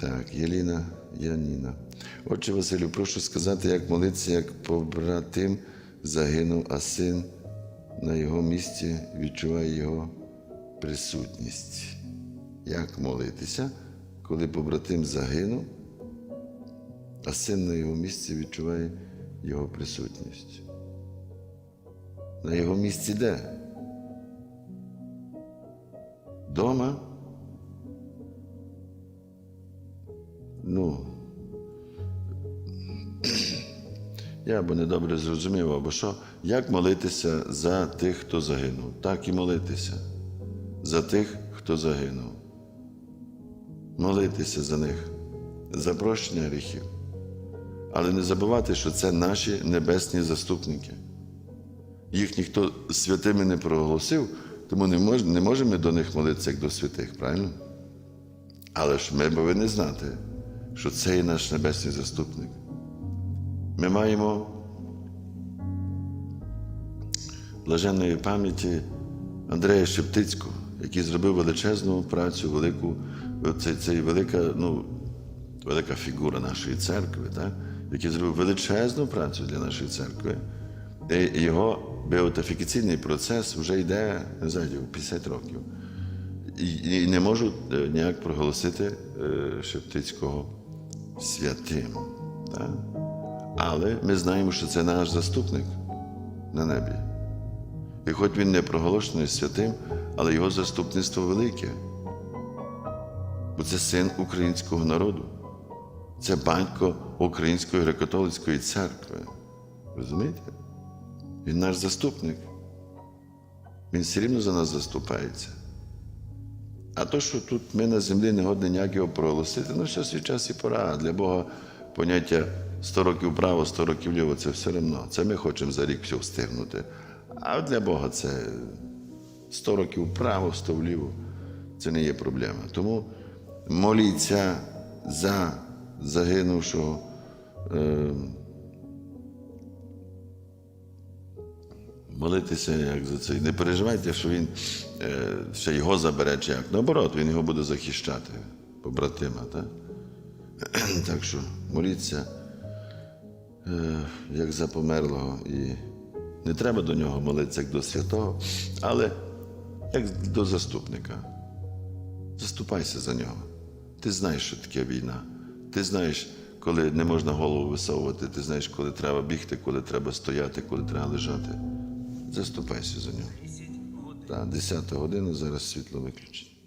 Так, Єліна Яніна. Отче Василю, прошу сказати, як молитися, як побратим загинув, а син на його місці відчуває його присутність. Як молитися, коли побратим загинув, а син на його місці відчуває його присутність? На його місці де? Дома? Ну, я або недобре зрозумів, або що, як молитися за тих, хто загинув, так і молитися за тих, хто загинув. Молитися за них, за прощення гріхів. Але не забувати, що це наші небесні заступники. Їх ніхто святими не проголосив, тому не, мож, не можемо до них молитися як до святих, правильно? Але ж ми повинні знати, що це є наш небесний заступник. Ми маємо блаженної пам'яті Андрея Шептицького, який зробив величезну працю, велику, це, це велика, ну, велика фігура нашої церкви, так? який зробив величезну працю для нашої церкви. І його беотифікаційний процес вже йде не знаю, 50 років. І не можу е, ніяк проголосити е, Шептицького святим. Так? Але ми знаємо, що це наш заступник на небі. І хоч він не проголошений святим, але його заступництво велике. Бо це син українського народу, це батько Української греко-католицької церкви. Розумієте? Він наш заступник. Він все рівно за нас заступається. А то, що тут ми на землі не годні ніяк його проголосити, ну що свій час і пора. Для Бога поняття 100 років право, 100 років ліво це все одно. Це ми хочемо за рік все встигнути. А для Бога це 100 років вправо, 100 вліво. Це не є проблема. Тому моліться за загинувшого. Е, молитися як за це. Не переживайте, що він е, ще його забере чи як. Наоборот, він його буде захищати, побратима. Так, так що моліться е, як за померлого. І не треба до нього молитися як до святого, але як до заступника. Заступайся за нього. Ти знаєш, що таке війна. Ти знаєш, коли не можна голову висовувати, ти знаєш, коли треба бігти, коли треба стояти, коли треба лежати. Заступайся за нього. Та 10 година, зараз світло виключить.